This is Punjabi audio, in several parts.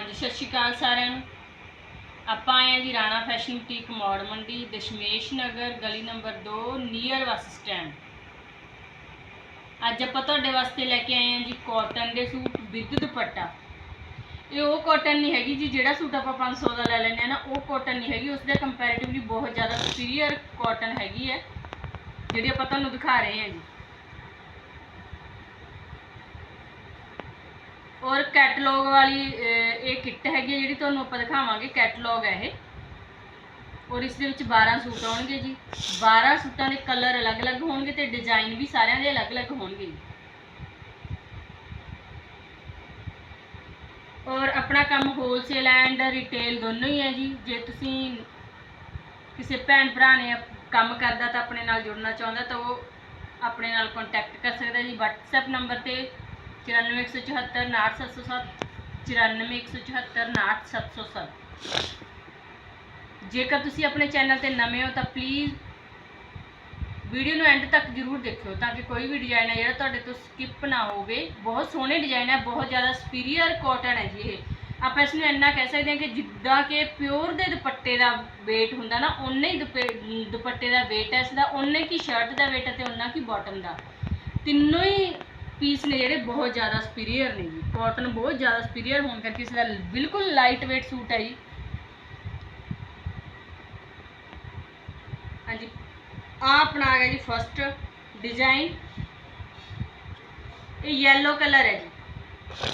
ਹਾਂਜੀ, ਸਤਿ ਸ਼੍ਰੀ ਅਕਾਲ ਸਾਰਿਆਂ ਨੂੰ। ਆਪਾਂ ਆਏ ਹਾਂ ਜੀ ਰਾਣਾ ਫੈਸ਼ਨ ਬੁਟੀਕ ਮੌੜ ਮੰਡੀ, ਦਸ਼ਮੇਸ਼ ਨਗਰ, ਗਲੀ ਨੰਬਰ 2 ਨੀਅਰ ਬੱਸ ਸਟੈਂਡ। ਅੱਜ ਆਪਾਂ ਤੁਹਾਡੇ ਵਾਸਤੇ ਲੈ ਕੇ ਆਏ ਹਾਂ ਜੀ ਕਾਟਨ ਦੇ ਸੂਟ ਵਿਦ ਦੁਪੱਟਾ। ਇਹ ਉਹ ਕਾਟਨ ਨਹੀਂ ਹੈਗੀ ਜੀ, ਜਿਹੜਾ ਸੂਟ ਆਪਾਂ 500 ਦਾ ਲੈ ਲੈਂਦੇ ਆ ਨਾ, ਉਹ ਕਾਟਨ ਨਹੀਂ ਹੈਗੀ। ਉਸ ਦੇ ਕੰਪੈਰੀਟਿਵਲੀ ਬਹੁਤ ਜ਼ਿਆਦਾ ਸੁਪੀਰੀਅਰ ਕਾਟਨ ਹੈਗੀ ਹੈ, ਜਿਹੜੀ ਆਪਾਂ ਤੁਹਾਨੂੰ ਦਿਖਾ ਰਹੇ ਹਾਂ ਜੀ। ਔਰ ਕੈਟਲੌਗ ਵਾਲੀ ਇਹ ਕਿੱਟ ਹੈਗੀ ਹੈ ਜਿਹੜੀ ਤੁਹਾਨੂੰ ਆਪਾਂ ਦਿਖਾਵਾਂਗੇ ਕੈਟਲੌਗ ਹੈ ਇਹ। ਔਰ ਇਸ ਦੇ ਵਿੱਚ 12 ਸੂਟ ਆਉਣਗੇ ਜੀ। 12 ਸੂਟਾਂ ਦੇ ਕਲਰ ਅਲੱਗ-ਅਲੱਗ ਹੋਣਗੇ ਤੇ ਡਿਜ਼ਾਈਨ ਵੀ ਸਾਰਿਆਂ ਦੇ ਅਲੱਗ-ਅਲੱਗ ਹੋਣਗੇ ਜੀ। ਔਰ ਆਪਣਾ ਕੰਮ ਹੋਲਸੇਲ ਐਂਡ ਰਿਟੇਲ ਦੋਨੋਂ ਹੀ ਹੈ ਜੀ। ਜੇ ਤੁਸੀਂ ਕਿਸੇ ਭੈਣ ਭਰਾ ਨੇ ਕੰਮ ਕਰਦਾ ਤਾਂ ਆਪਣੇ ਨਾਲ ਜੁੜਨਾ ਚਾਹੁੰਦਾ ਤਾਂ ਉਹ ਆਪਣੇ ਨਾਲ ਕੰਟੈਕਟ ਕਰ ਸਕਦਾ ਜੀ। WhatsApp ਨੰਬਰ ਤੇ 9417 98707 94174 ਜੇਕਰ ਤੁਸੀਂ ਆਪਣੇ ਚੈਨਲ ਤੇ ਨਵੇਂ ਹੋ ਤਾਂ ਪਲੀਜ਼ ਵੀਡੀਓ ਨੂੰ ਐਂਡ ਤੱਕ ਜਰੂਰ ਦੇਖਿਓ ਤਾਂ ਕਿ ਕੋਈ ਵੀ ਡਿਜ਼ਾਈਨ ਹੈ ਜਿਹੜਾ ਤੁਹਾਡੇ ਤੋਂ ਸਕਿਪ ਨਾ ਹੋਵੇ ਬਹੁਤ ਸੋਹਣੇ ਡਿਜ਼ਾਈਨ ਹੈ ਬਹੁਤ ਜ਼ਿਆਦਾ ਸੁਪੀਰੀਅਰ ਕਾਟਨ ਹੈ ਜੀ ਇਹ ਆਪਾਂ ਇਸ ਨੂੰ ਇੰਨਾ ਕਹਿ ਸਕਦੇ ਹਾਂ ਕਿ ਜਿੱਦਾਂ ਕਿ ਪਿਓਰ ਦੇ ਦੁਪੱਟੇ ਦਾ weight ਹੁੰਦਾ ਨਾ ਉਨਾ ਹੀ ਦੁਪੇ- ਦੁਪੱਟੇ ਦਾ weight ਹੈ ਇਸ ਦਾ ਉਨਾ ਹੀ ਸ਼ਰਟ ਦਾ weight ਹੈ ਤੇ ਉਨਾ ਕੀ ਬਾਟਮ ਦਾ ਤਿੰਨੋਂ ਹੀ ਪੀਸ ਨੇ ਜਿਹੜੇ ਬਹੁਤ ਜ਼ਿਆਦਾ ਸੁਪੀਰੀਅਰ ਨੇ ਜੀ ਕਾਟਨ ਬਹੁਤ ਜ਼ਿਆਦਾ ਸੁਪੀਰੀਅਰ ਹੋਣ ਕਰਕੇ ਇਸ ਦਾ ਬਿਲਕੁਲ ਲਾਈਟ weight ਸੂਟ ਹੈ ਜੀ ਹਾਂਜੀ ਆ ਆਪਣਾ ਆ ਗਿਆ ਜੀ ਫਸਟ ਡਿਜ਼ਾਈਨ ਇਹ ਯੈਲੋ ਕਲਰ ਹੈ ਜੀ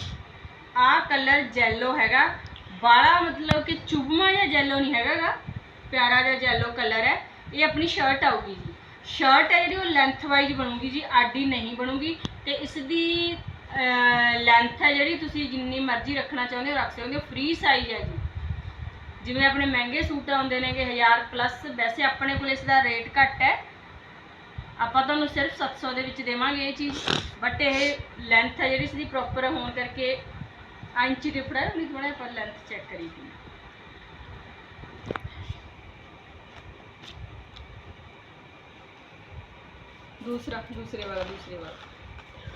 ਆ ਕਲਰ ਜੈਲੋ ਹੈਗਾ ਬਾਲਾ ਮਤਲਬ ਕਿ ਚੁਬਮਾ ਜਾਂ ਜੈਲੋ ਨਹੀਂ ਹੈਗਾਗਾ ਪਿਆਰਾ ਜਿਹਾ ਜੈਲੋ ਕਲਰ ਹੈ ਇਹ ਆਪਣੀ ਸ਼ਰਟ ਆਊਗੀ ਜੀ ਸ਼ਰਟ ਹੈ ਜਿਹੜੀ, ਉਹ ਲੈਂਥ ਵਾਈਜ਼ ਬਣੂਗੀ ਜੀ, ਆਡੀ ਨਹੀਂ ਬਣੂਗੀ ਤੇ ਇਸ ਦੀ ਲੈਂਥ ਹੈ ਜਿਹੜੀ, ਤੁਸੀਂ ਜਿੰਨੀ ਮਰਜ਼ੀ ਰੱਖਣਾ ਚਾਹੁੰਦੇ ਹੋ, ਰੱਖ ਸਕਦੇ ਹੋ ਫ੍ਰੀ ਸਾਈਜ਼ ਹੈ ਜੀ। ਜਿਵੇਂ ਆਪਣੇ ਮਹਿੰਗੇ ਸੂਟ ਆਉਂਦੇ ਨੇਗੇ 1000 ਪਲੱਸ ਵੈਸੇ ਆਪਣੇ ਕੋਲ ਇਸ ਦਾ ਰੇਟ ਘੱਟ ਹੈ। ਆਪਾਂ ਤੁਹਾਨੂੰ ਸਿਰਫ 700 ਦੇ ਵਿੱਚ ਦੇਵਾਂਗੇ ਇਹ ਚੀਜ਼ ਬਟ ਇਹ ਲੈਂਥ ਹੈ ਜਿਹੜੀ ਇਸ ਦੀ ਪ੍ਰੋਪਰ ਹੋਣ ਕਰਕੇ ਆ ਇੰਚੀ ਡਿਫਰ ਹੈ ਨਹੀਂ ਥੋੜਾ ਪਰ ਲੈਂਥ ਚੈੱਕ ਕਰੀ ਸੀ ਦੂਸਰਾ, ਦੂਸਰੇ ਵਾਲਾ ਦੂਸਰੇ ਵਾਲਾ।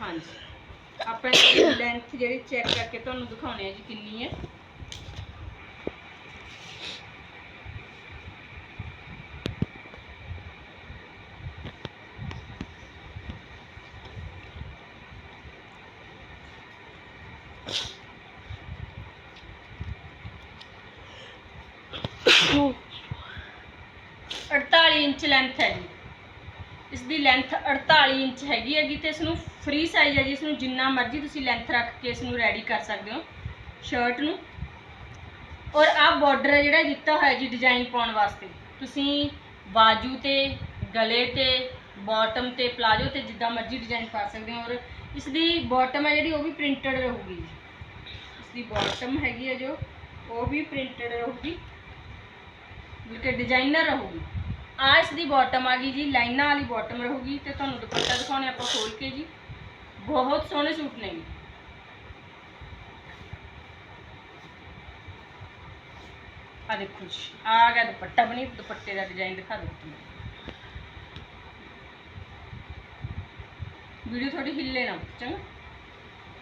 ਹਾਂਜੀ। ਆਪਾਂ ਲੈਂਥ ਜਿਹੜੀ ਚੈੱਕ ਕਰਕੇ ਤੁਹਾਨੂੰ ਦਿਖਾਉਣੇ ਆ ਜੀ ਕਿੰਨੀ ਹੈ। ਅੜਤਾਲੀ ਇੰਚ ਲੈਂਥ ਹੈ ਜੀ। ਇਸ ਦੀ ਲੈਂਥ 48 ਇੰਚ ਹੈਗੀ ਹੈਗੀ ਤੇ ਇਸ ਨੂੰ ਫ੍ਰੀ ਸਾਈਜ਼ ਹੈ ਜੀ ਇਸ ਨੂੰ ਜਿੰਨਾ ਮਰਜ਼ੀ ਤੁਸੀਂ ਲੈਂਥ ਰੱਖ ਕੇ ਇਸ ਨੂੰ ਰੈਡੀ ਕਰ ਸਕਦੇ ਹੋ ਸ਼ਰਟ ਨੂੰ। ਔਰ ਆਹ ਬਾਰਡਰ ਹੈ ਜਿਹੜਾ ਦਿੱਤਾ ਹੋਇਆ ਜੀ ਡਿਜ਼ਾਈਨ ਪਾਉਣ ਵਾਸਤੇ। ਤੁਸੀਂ ਬਾਜੂ ਤੇ, ਗਲੇ ਤੇ ਬਾਟਮ ਤੇ ਪਲਾਜੋ ਤੇ ਜਿੱਦਾਂ ਮਰਜ਼ੀ ਡਿਜ਼ਾਈਨ ਪਾ ਸਕਦੇ ਹੋ। ਔਰ ਇਸ ਦੀ ਬਾਟਮ ਹੈ ਜਿਹੜੀ ਉਹ ਵੀ ਪ੍ਰਿੰਟਡ ਰਹੂਗੀ ਜੀ। ਇਸ ਦੀ ਬਾਟਮ ਹੈਗੀ ਹੈ ਜੋ, ਉਹ ਵੀ ਪ੍ਰਿੰਟਡ ਰਹੂਗੀ। ਬਲਕਿ ਡਿਜ਼ਾਈਨਰ ਰਹੂਗੀ। ਆ ਇਸ ਦੀ ਬਾਟਮ ਆ ਗਈ ਜੀ, ਲਾਈਨਾਂ ਵਾਲੀ ਬਾਟਮ ਰਹੂਗੀ ਤੇ ਤੁਹਾਨੂੰ ਦੁਪੱਟਾ ਦਿਖਾਉਣੇ ਆਪਾਂ ਖੋਲ ਕੇ ਜੀ। ਬਹੁਤ ਸੋਹਣੇ ਸੂਟ ਨੇ ਜੀ। ਆ ਦੇਖੋ ਜੀ, ਆ ਗਿਆ ਦੁਪੱਟਾ ਬਣੀ, ਦੁਪੱਟੇ ਦਾ ਡਿਜ਼ਾਈਨ ਦਿਖਾ ਦਿਓ ਵੀਡੀਓ ਥੋੜੀ ਹਿੱਲੇ ਨਾ, ਚੰਗਾ।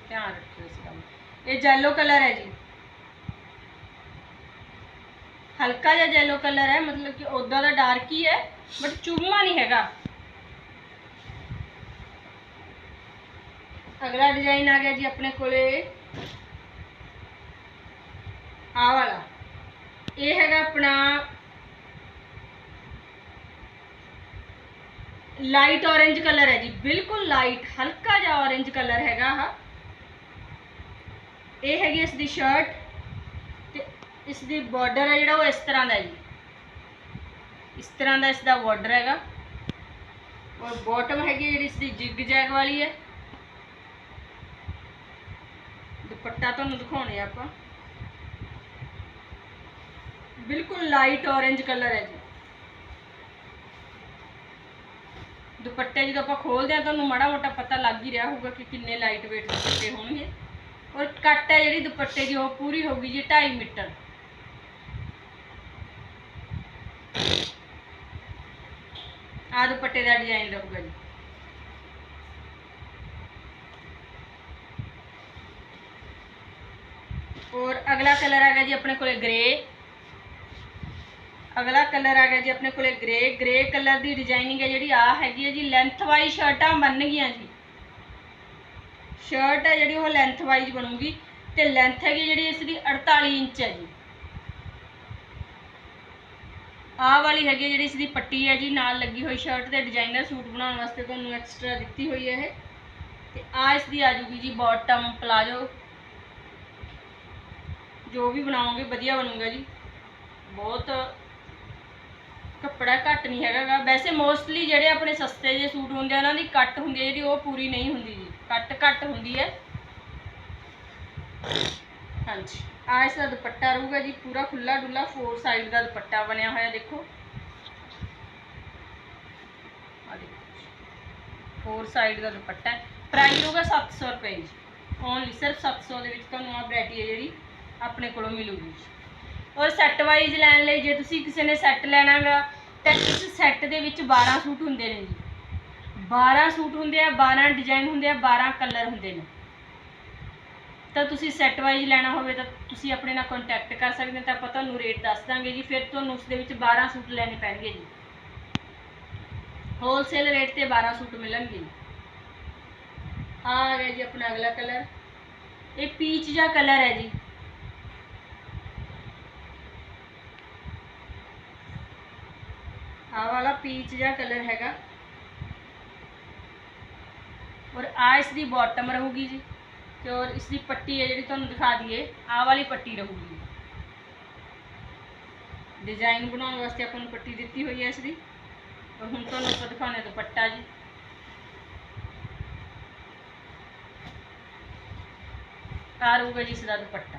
ਧਿਆਨ ਰੱਖਿਓ ਇਸ ਗੱਲ ਇਹ ਜੈਲੋ ਕਲਰ ਹੈ ਜੀ। ਹਲਕਾ ਜਿਹਾ ਜੈਲੋ ਕਲਰ ਹੈ ਮਤਲਬ ਕਿ ਉਦਾਂ ਦਾ ਡਾਰਕ ਹੀ ਹੈ ਬਟ ਚੁਭਮਾ ਨਹੀਂ ਹੈਗਾ ਅਗਲਾ ਡਿਜ਼ਾਈਨ ਆ ਗਿਆ ਜੀ ਆਪਣੇ ਕੋਲੇ ਆਹ ਵਾਲਾ ਇਹ ਹੈਗਾ ਆਪਣਾ ਲਾਈਟ orange ਕਲਰ ਹੈ ਜੀ ਬਿਲਕੁਲ ਲਾਈਟ ਹਲਕਾ ਜਿਹਾ orange ਕਲਰ ਹੈਗਾ ਆਹ ਇਹ ਹੈਗੀ ਇਸ ਦੀ ਸ਼ਰਟ ਤੇ ਇਸ ਦੀ ਬਾਰਡਰ ਹੈ ਜਿਹੜਾ ਉਹ ਇਸ ਤਰ੍ਹਾਂ ਦਾ ਜੀ। ਇਸ ਤਰ੍ਹਾਂ ਦਾ ਇਸ ਦਾ ਬਾਰਡਰ ਹੈਗਾ। ਔਰ ਬਾਟਮ ਹੈਗੀ ਜਿਹੜੀ ਇਸ ਦੀ ਜਿਗ ਜੈਗ ਵਾਲੀ ਹੈ। ਦੁਪੱਟਾ ਤੁਹਾਨੂੰ ਦਿਖਾਉਣੇ ਆ ਆਪਾਂ। ਬਿਲਕੁਲ ਲਾਈਟ orange ਕਲਰ ਹੈ ਜੀ। ਦੁਪੱਟੇ ਜਦੋਂ ਆਪਾਂ ਖੋਲਦੇ ਆ ਤੁਹਾਨੂੰ ਮਾੜਾ ਮੋਟਾ ਪਤਾ ਲੱਗ ਹੀ ਰਿਹਾ ਹੋਊਗਾ ਕਿ ਕਿੰਨੇ ਲਾਈਟ weight ਦੁਪੱਟੇ ਹੋਣਗੇ। ਔਰ ਕੱਟ ਹੈ ਜਿਹੜੀ ਦੁਪੱਟੇ ਦੀ, ਉਹ ਪੂਰੀ ਹੋਊਗੀ ਜੀ 2.5 ਮੀਟਰ। ਆ ਦੁਪੱਟੇ ਦਾ ਡਿਜ਼ਾਈਨ ਰਹੂਗਾ ਜੀ। ਔਰ ਅਗਲਾ ਕਲਰ ਆ ਗਿਆ ਜੀ ਆਪਣੇ ਕੋਲੇ ਗ੍ਰੇ ਅਗਲਾ ਕਲਰ ਆ ਗਿਆ ਜੀ ਆਪਣੇ ਕੋਲੇ ਗ੍ਰੇ ਗ੍ਰੇ ਕਲਰ ਦੀ ਡਿਜ਼ਾਈਨਿੰਗ ਹੈ ਜਿਹੜੀ ਆ ਹੈਗੀ ਹੈ ਜੀ ਲੈਂਥ ਵਾਈਜ਼ ਸ਼ਰਟਾਂ ਬਣ ਗਈਆਂ ਜੀ। ਸ਼ਰਟ ਹੈ ਜਿਹੜੀ, ਉਹ ਲੈਂਥ ਵਾਈਜ਼ ਬਣੂਗੀ ਤੇ ਲੈਂਥ ਹੈਗੀ ਜਿਹੜੀ, ਇਸ ਦੀ 48 ਇੰਚ ਹੈ ਜੀ। ਆਹ ਵਾਲੀ ਹੈਗੀ ਹੈ ਜਿਹੜੀ ਇਸ ਦੀ ਪੱਟੀ ਹੈ ਜੀ, ਨਾਲ ਲੱਗੀ ਹੋਈ ਸ਼ਰਟ ਤੇ ਡਿਜ਼ਾਈਨਰ ਸੂਟ ਬਣਾਉਣ ਵਾਸਤੇ ਤੁਹਾਨੂੰ ਐਕਸਟਰਾ ਦਿੱਤੀ ਹੋਈ ਹੈ ਇਹ। ਤੇ ਆ ਇਸ ਦੀ ਆ ਜੂਗੀ ਜੀ ਬਾਟਮ ਪਲਾਜੋ ਜੋ ਵੀ ਬਣਾਉਂਗੇ ਵਧੀਆ ਬਣੂਗਾ ਜੀ। ਬਹੁਤ ਕੱਪੜਾ ਘੱਟ ਨਹੀਂ ਹੈਗਾ ਗਾ। ਵੈਸੇ ਮੋਸਟਲੀ ਜਿਹੜੇ ਆਪਣੇ ਸਸਤੇ ਜਿਹੇ ਸੂਟ ਹੁੰਦੇ ਆ, ਉਹਨਾਂ ਦੀ ਕੱਟ ਹੁੰਦੀ ਹੈ ਜਿਹੜੀ, ਉਹ ਪੂਰੀ ਨਹੀਂ ਹੁੰਦੀ ਜੀ। ਕੱਟ ਘੱਟ ਹੁੰਦੀ ਹੈ। ਹਾਂਜੀ। ਆ ਇਸ ਦਾ ਦੁਪੱਟਾ ਰਹੂਗਾ ਜੀ, ਪੂਰਾ ਖੁੱਲਾ ਡੁੱਲਾ ਫੋਰ ਸਾਈਡ ਦਾ ਦੁਪੱਟਾ ਬਣਿਆ ਹੋਇਆ, ਦੇਖੋ। ਆ ਦੇਖੋ ਫੋਰ ਸਾਈਡ ਦਾ ਦੁਪੱਟਾ ਹੈ। ਪ੍ਰਾਈਸ ਹੋਊਗਾ 700 ਰੁਪਏ ਜੀ। ਓਨਲੀ ਸਿਰਫ 700 ਦੇ ਵਿੱਚ ਤੁਹਾਨੂੰ ਆ ਵੈਰਾਈਟੀ ਹੈ ਜਿਹੜੀ ਆਪਣੇ ਕੋਲੋਂ ਮਿਲੂਗੀ ਜੀ। ਔਰ ਸੈੱਟ ਵਾਈਜ਼ ਲੈਣ ਲਈ ਜੇ ਤੁਸੀਂ ਕਿਸੇ ਨੇ ਸੈੱਟ ਲੈਣਾਗਾ ਤਾਂ ਇਸ ਸੈੱਟ ਦੇ ਵਿੱਚ 12 ਸੂਟ ਹੁੰਦੇ ਨੇ ਜੀ। 12 ਸੂਟ ਹੁੰਦੇ ਆ 12 ਡਿਜ਼ਾਈਨ ਹੁੰਦੇ ਆ 12 ਕਲਰ ਹੁੰਦੇ ਨੇ। ਤਾਂ ਤੁਸੀਂ ਸੈੱਟ ਵਾਈਜ਼ ਲੈਣਾ ਹੋਵੇ ਤਾਂ ਤੁਸੀਂ ਆਪਣੇ ਨਾਲ ਕੰਟੈਕਟ ਕਰ ਸਕਦੇ ਹੋ, ਤਾਂ ਆਪਾਂ ਤੁਹਾਨੂੰ ਰੇਟ ਦੱਸ ਦਾਂਗੇ ਜੀ, ਫਿਰ ਤੁਹਾਨੂੰ ਉਸ ਦੇ ਵਿੱਚ 12 ਸੂਟ ਲੈਣੇ ਪੈਣਗੇ ਜੀ। ਹੋਲਸੇਲ ਰੇਟ ਤੇ 12 ਸੂਟ ਮਿਲਣਗੇ ਜੀ। ਆ ਗਿਆ ਜੀ ਆਪਣਾ ਅਗਲਾ ਕਲਰ ਇਹ ਪੀਚ ਜਿਹਾ ਕਲਰ ਹੈ ਜੀ। ਆਹ ਵਾਲਾ ਪੀਚ ਜਿਹਾ ਕਲਰ ਹੈਗਾ। ਔਰ ਆ ਇਸ ਦੀ ਬਾਟਮ ਰਹੂਗੀ ਜੀ। ਤੇ ਔਰ ਇਸ ਦੀ ਪੱਟੀ ਹੈ ਜਿਹੜੀ ਤੁਹਾਨੂੰ ਦਿਖਾ ਦਈਏ, ਆਹ ਵਾਲੀ ਪੱਟੀ ਰਹੂਗੀ। ਡਿਜ਼ਾਈਨ ਬਣਾਉਣ ਵਾਸਤੇ ਆਪਾਂ ਨੂੰ ਪੱਟੀ ਦਿੱਤੀ ਹੋਈ ਹੈ ਇਸ ਦੀ। ਔਰ ਹੁਣ ਤੁਹਾਨੂੰ ਆਪਾਂ ਦਿਖਾਉਣੇ ਦੁਪੱਟਾ ਜੀ। ਆ ਰਹੂਗਾ ਜੀ ਇਸ ਦਾ ਦੁਪੱਟਾ।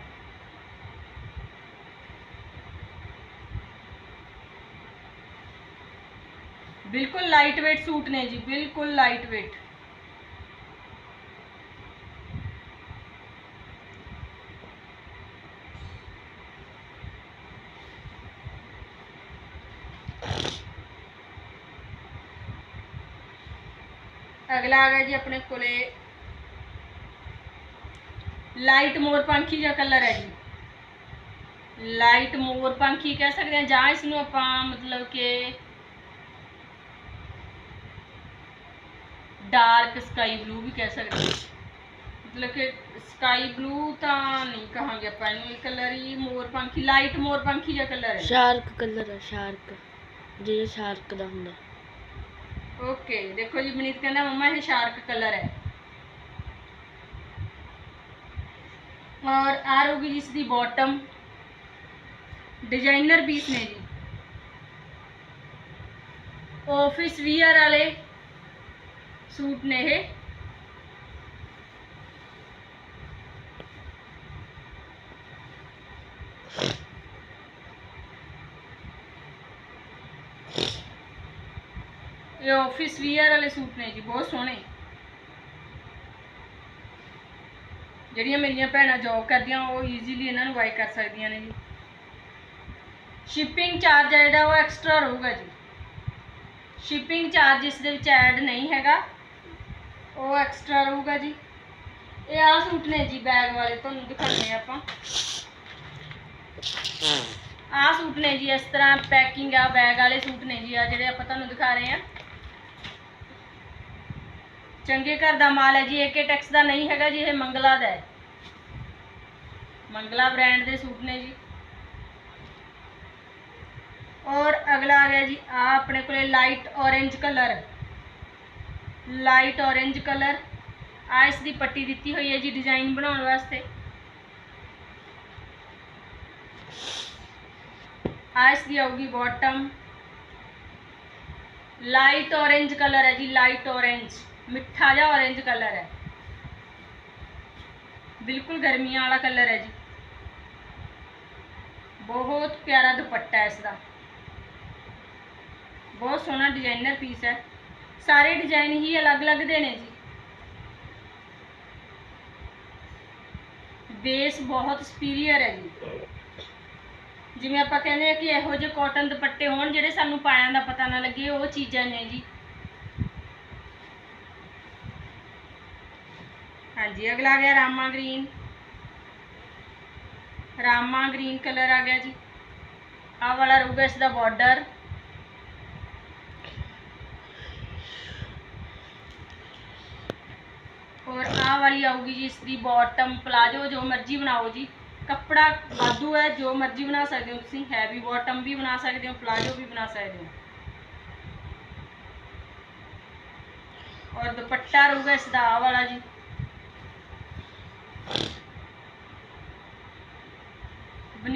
ਬਿਲਕੁਲ ਲਾਈਟ weight ਸੂਟ ਨੇ ਜੀ, ਬਿਲਕੁਲ ਲਾਈਟ weight ਅਗਲਾ ਆ ਗਿਆ ਜੀ ਆਪਣੇ ਕੋਲੇ। ਲਾਈਟ ਮੋਰ ਪੰਖੀ ਜਿਹਾ ਕਲਰ ਹੈ ਜੀ। ਲਾਈਟ ਮੋਰ ਪੰਖੀ ਕਹਿ ਸਕਦੇ ਹਾਂ, ਜਾਂ ਇਸ ਨੂੰ ਆਪਾਂ ਮਤਲਬ ਕਿ ਡਾਰਕ ਸਕਾਈ ਬਲੂ ਵੀ ਕਹਿ ਸਕਦੇ ਹਾਂ। ਮਤਲਬ ਕਿ ਸਕਾਈ ਬਲੂ ਤਾਂ ਨਹੀਂ ਕਹਾਂਗੇ ਆਪਾਂ ਇਹਨੂੰ, ਇਹ ਕਲਰ ਹੀ ਮੋਰ ਪੰਖੀ ਲਾਈਟ ਮੋਰ ਪੰਖੀ ਜਿਹਾ ਕਲਰ ਹੈ। ਸ਼ਾਰਕ ਕਲਰ ਹੈ ਸ਼ਾਰਕ ਜਿਹੜਾ ਸ਼ਾਰਕ ਦਾ ਹੁੰਦਾ। ਓਕੇ, ਦੇਖੋ ਜੀ, ਮਨੀਤ ਕਹਿੰਦਾ ਮੰਮਾ, ਇਹ ਸ਼ਾਰਕ ਕਲਰ ਹੈ। ਔਰ ਆ ਰਹੂਗੀ ਜਿਸ ਦੀ ਬਾਟਮ ਡਿਜ਼ਾਈਨਰ ਪੀਸ ਨੇ ਜੀ। ਆਫਿਸ ਵੀਅਰ ਵਾਲੇ ਸੂਟ ਨੇ ਇਹ। ਇਹ ਆਫਿਸ ਵੀਅਰ ਵਾਲੇ ਸੂਟ ਨੇ ਜੀ ਬਹੁਤ ਸੋਹਣੇ। ਜਿਹੜੀਆਂ ਮੇਰੀਆਂ ਭੈਣਾਂ ਜੌਬ ਕਰਦੀਆਂ ਉਹ ਈਜ਼ੀਲੀ ਇਹਨਾਂ ਨੂੰ ਬਾਈ ਕਰ ਸਕਦੀਆਂ ਨੇ ਜੀ। ਸ਼ਿਪਿੰਗ ਚਾਰਜ ਜਿਹੜਾ ਉਹ ਐਕਸਟਰਾ ਰਹੂਗਾ ਜੀ। ਸ਼ਿਪਿੰਗ ਚਾਰਜ ਇਸ ਦੇ ਵਿੱਚ ਐਡ ਨਹੀਂ ਹੈਗਾ ਉਹ ਐਕਸਟਰਾ ਰਹੂਗਾ ਜੀ। ਇਹ ਆ ਸੂਟ ਨੇ ਜੀ ਬੈਗ ਵਾਲੇ ਤੁਹਾਨੂੰ ਦਿਖਾਉਂਦੇ ਆਪਾਂ। ਆ ਸੂਟ ਨੇ ਜੀ ਇਸ ਤਰ੍ਹਾਂ ਪੈਕਿੰਗ ਆ ਬੈਗ ਵਾਲੇ ਸੂਟ ਨੇ ਜੀ ਆ ਜਿਹੜੇ ਆਪਾਂ ਤੁਹਾਨੂੰ ਦਿਖਾ ਰਹੇ ਹਾਂ। ਚੰਗੇ ਘਰ ਦਾ ਮਾਲ ਹੈ ਜੀ ਏਕੇ ਟੈਕਸ ਦਾ ਨਹੀਂ ਹੈਗਾ ਜੀ, ਇਹ ਮੰਗਲਾ ਦਾ ਹੈ। ਮੰਗਲਾ ਬ੍ਰਾਂਡ ਦੇ ਸੂਟ ਨੇ ਜੀ। ਔਰ ਅਗਲਾ ਆ ਗਿਆ ਜੀ, ਆ ਆਪਣੇ ਕੋਲੇ light orange colour light orange colour ਆ ਇਸ ਦੀ ਪੱਟੀ ਦਿੱਤੀ ਹੋਈ ਹੈ ਜੀ ਡਿਜ਼ਾਈਨ ਬਣਾਉਣ ਵਾਸਤੇ। ਆ ਇਸ ਦੀ ਆਊਗੀ ਬਾਟਮ ਲਾਈਟ ਔਰੇਂਜ ਕਲਰ ਹੈ ਜੀ ਲਾਈਟ ਔਰੇਂਜ ਮਿੱਠਾ ਜਿਹਾ ਔਰੇਂਜ ਕਲਰ ਹੈ। ਬਿਲਕੁਲ ਗਰਮੀਆਂ ਵਾਲਾ ਕਲਰ ਹੈ ਜੀ। ਬਹੁਤ ਪਿਆਰਾ ਦੁਪੱਟਾ ਹੈ ਇਸ ਦਾ ਬਹੁਤ ਸੋਹਣਾ ਡਿਜ਼ਾਈਨਰ ਪੀਸ ਹੈ। ਸਾਰੇ ਡਿਜ਼ਾਈਨ ਹੀ ਅਲੱਗ-ਅਲੱਗ ਦੇ ਨੇ ਜੀ। ਬੇਸ ਬਹੁਤ ਸੁਪੀਰੀਅਰ ਹੈ ਜੀ। ਜਿਵੇਂ ਆਪਾਂ ਕਹਿੰਦੇ ਆ ਕਿ ਇਹੋ ਜਿਹੇ ਕਾਟਨ ਦੁਪੱਟੇ ਹੋਣ ਜਿਹੜੇ ਸਾਨੂੰ ਪਾਇਆਂ ਦਾ ਪਤਾ ਨਾ ਲੱਗੇ, ਉਹ ਚੀਜ਼ਾਂ ਨੇ ਜੀ। ਹਾਂਜੀ, ਅਗਲਾ ਆ ਗਿਆ Rama green. Rama green colour ਆ ਗਿਆ ਜੀ। ਆਹ ਵਾਲਾ ਰਹੂਗਾ ਇਸ ਦਾ ਬਾਰਡਰ ਔਰ ਆਹ ਵਾਲੀ ਆਊਗੀ ਜੀ ਇਸ ਦੀ ਬਾਟਮ ਪਲਾਜੋ ਜੋ ਮਰਜ਼ੀ ਬਣਾਓ ਜੀ। ਕੱਪੜਾ ਵਾਧੂ ਹੈ, ਜੋ ਮਰਜ਼ੀ ਬਣਾ ਸਕਦੇ ਹੋ ਤੁਸੀਂ। ਹੈਵੀ ਬਾਟਮ ਵੀ ਬਣਾ ਸਕਦੇ ਹੋ ਪਲਾਜੋ ਵੀ ਬਣਾ ਸਕਦੇ ਹੋ। ਔਰ ਦੁਪੱਟਾ ਰਹੂਗਾ ਇਸ ਦਾ ਆਹ ਵਾਲਾ ਜੀ।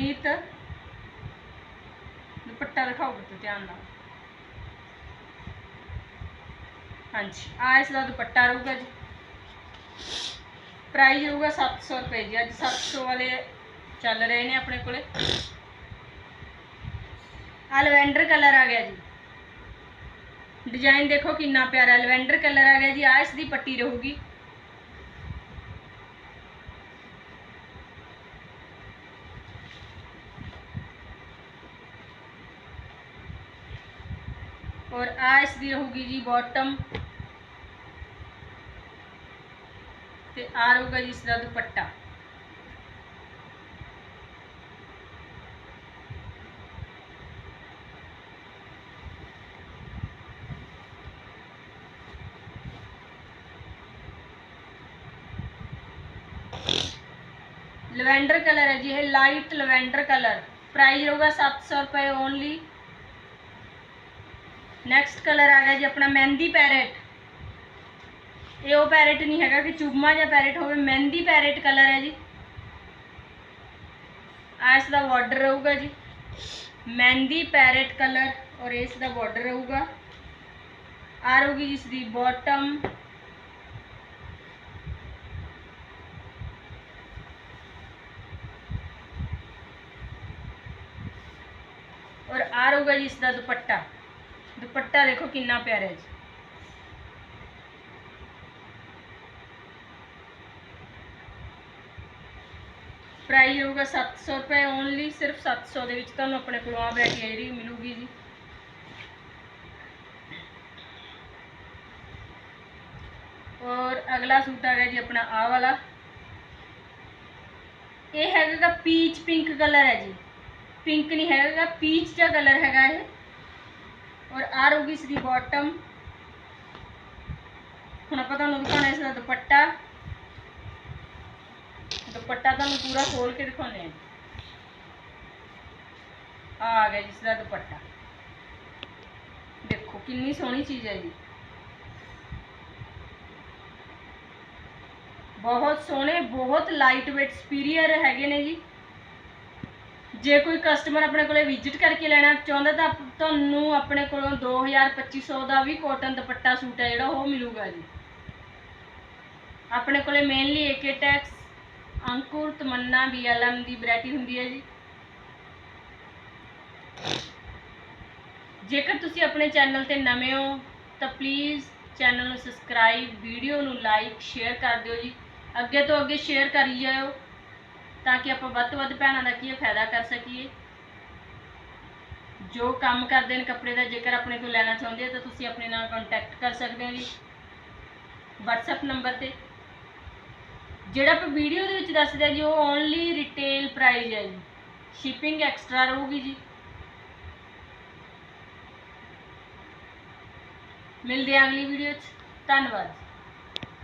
ਬਨੀਤ ਦੁਪੱਟਾ ਦਿਖਾਓ ਬੱਚੋ, ਧਿਆਨ ਨਾਲ। ਹਾਂਜੀ ਆ ਇਸ ਦਾ ਦੁਪੱਟਾ ਰਹੂਗਾ ਜੀ। ਪ੍ਰਾਈਸ ਰਹੂਗਾ 700 ਰੁਪਏ ਜੀ। ਅੱਜ 700 ਵਾਲੇ ਚੱਲ ਰਹੇ ਨੇ ਆਪਣੇ ਕੋਲੇ। ਆ ਲਵੈਂਡਰ ਕਲਰ ਆ ਗਿਆ ਜੀ। ਡਿਜ਼ਾਈਨ ਦੇਖੋ ਕਿੰਨਾ ਪਿਆਰਾ ਲਵੈਂਡਰ ਕਲਰ ਆ ਗਿਆ ਜੀ। ਆ ਇਸ ਦੀ ਪੱਟੀ ਰਹੂਗੀ। ਔਰ ਆ ਇਸ ਦੀ ਰਹੂਗੀ ਜੀ ਬਾਟਮ ਤੇ ਆ ਰਹੂਗਾ ਜੀ ਇਸ ਦਾ ਦੁਪੱਟਾ ਲਵੈਂਡਰ ਕਲਰ ਹੈ ਜੀ ਇਹ ਲਾਈਟ ਲਵੈਂਡਰ ਕਲਰ ਪ੍ਰਾਈਸ ਰਹੂਗਾ 700 ਰੁਪਏ ਓਨਲੀ ਨੈਕਸਟ ਕਲਰ ਆ ਗਿਆ ਜੀ ਆਪਣਾ ਮਹਿੰਦੀ ਪੈਰਟ ਇਹ ਉਹ ਪੈਰਟ ਨਹੀਂ ਹੈਗਾ ਕਿ ਚੁਬਮਾ ਜਾਂ ਪੈਰਟ ਹੋਵੇ, ਮਹਿੰਦੀ ਪੈਰਟ ਕਲਰ ਹੈ ਜੀ। ਆ ਇਸ ਦਾ ਬਾਰਡਰ ਰਹੂਗਾ ਜੀ। ਮਹਿੰਦੀ ਪੈਰਟ ਕਲਰ ਔਰ ਇਸ ਦਾ ਬਾਰਡਰ ਰਹੂਗਾ। ਆ ਰਹੂਗੀ ਜਿਸ ਦੀ ਬਾਟਮ ਔਰ ਆ ਰਹੂਗਾ ਜੀ ਇਸ ਦਾ ਦੁਪੱਟਾ। ਦੁਪੱਟਾ ਦੇਖੋ ਕਿੰਨਾ ਪਿਆਰਾ ਹੈ ਜੀ। ਪ੍ਰਾਈਸ ਹੋਊਗਾ 700 ਰੁਪਏ ਓਨਲੀ ਸਿਰਫ 700 ਦੇ ਵਿੱਚ ਤੁਹਾਨੂੰ ਆਪਣੇ ਕੋਲ ਆ ਬੈਠੀ ਜਿਹੜੀ ਮਿਲੂਗੀ ਜੀ। ਔਰ ਅਗਲਾ ਸੂਟ ਆ ਗਿਆ ਜੀ ਆਪਣਾ ਆ ਵਾਲਾ। ਇਹ ਹੈਗਾ ਪੀਚ ਪਿੰਕ ਕਲਰ ਹੈ ਜੀ। ਪਿੰਕ ਨਹੀਂ ਹੈਗਾ ਪੀਚ ਦਾ ਕਲਰ ਹੈਗਾ ਇਹ। ਔਰ ਆ ਰਹੂਗੀ ਇਸ ਦੀ ਬਾਟਮ ਹੁਣ ਆਪਾਂ ਤੁਹਾਨੂੰ ਦਿਖਾਉਣਾ ਇਸ ਦਾ ਦੁਪੱਟਾ। ਦੁਪੱਟਾ ਤੁਹਾਨੂੰ ਪੂਰਾ ਖੋਲ ਕੇ ਦਿਖਾਉਂਦੇ ਆ ਆ ਆ ਗਿਆ ਜਿਸ ਦਾ ਦੁਪੱਟਾ। ਦੇਖੋ ਕਿੰਨੀ ਸੋਹਣੀ ਚੀਜ਼ ਹੈ ਜੀ। ਬਹੁਤ ਸੋਹਣੇ, ਬਹੁਤ ਲਾਈਟ weight superior ਹੈਗੇ ਨੇ ਜੀ। ਜੇ ਕੋਈ ਕਸਟਮਰ ਆਪਣੇ ਕੋਲੇ ਵਿਜ਼ਿਟ ਕਰਕੇ ਲੈਣਾ ਚਾਹੁੰਦਾ ਤਾਂ ਤੁਹਾਨੂੰ ਆਪਣੇ ਕੋਲੋਂ 2000 2500 ਦਾ ਵੀ ਕੋਟਨ ਦੁਪੱਟਾ ਸੂਟ ਹੈ ਜਿਹੜਾ ਉਹ ਮਿਲੂਗਾ ਜੀ। ਆਪਣੇ ਕੋਲੇ mainly AK Tex Ankur, Tamanna BLM ਦੀ ਵੈਰਾਈਟੀ ਹੁੰਦੀ ਹੈ ਜੀ। ਜੇਕਰ ਤੁਸੀਂ ਆਪਣੇ ਚੈਨਲ ਤੇ ਨਵੇਂ ਹੋ, ਤਾਂ ਪਲੀਜ਼ ਚੈਨਲ ਨੂੰ ਸਬਸਕ੍ਰਾਈਬ ਵੀਡੀਓ ਨੂੰ ਲਾਈਕ ਸ਼ੇਅਰ ਕਰ ਦਿਓ ਜੀ। ਅੱਗੇ ਤੋਂ ਅੱਗੇ ਸ਼ੇਅਰ ਕਰੀ ਜਾਇਓ। ਤਾਂ ਕਿ ਆਪਾਂ ਵੱਧ ਤੋਂ ਵੱਧ ਭੈਣਾਂ ਦਾ ਕੀ ਹੈ ਫਾਇਦਾ ਕਰ ਸਕੀਏ? ਜੋ ਕੰਮ ਕਰਦੇ ਨੇ ਕੱਪੜੇ ਦਾ, ਜੇਕਰ ਆਪਣੇ ਕੋਲ ਲੈਣਾ ਚਾਹੁੰਦੇ ਹੋ ਤਾਂ ਤੁਸੀਂ ਆਪਣੇ ਨਾਲ ਕੰਟੈਕਟ ਕਰ ਸਕਦੇ ਹੋ ਜੀ। WhatsApp ਨੰਬਰ ਤੇ। ਜਿਹੜਾ ਆਪਾਂ ਵੀਡੀਓ ਦੇ ਵਿੱਚ ਦੱਸਦੇ ਆ ਜੀ, ਉਹ ਓਨਲੀ ਰਿਟੇਲ ਪ੍ਰਾਈਸ ਹੈ ਜੀ। ਸ਼ਿਪਿੰਗ ਐਕਸਟਰਾ ਰਹੂਗੀ ਜੀ। ਮਿਲਦੇ ਆ ਅਗਲੀ ਵੀਡੀਓ 'ਚ। ਧੰਨਵਾਦ।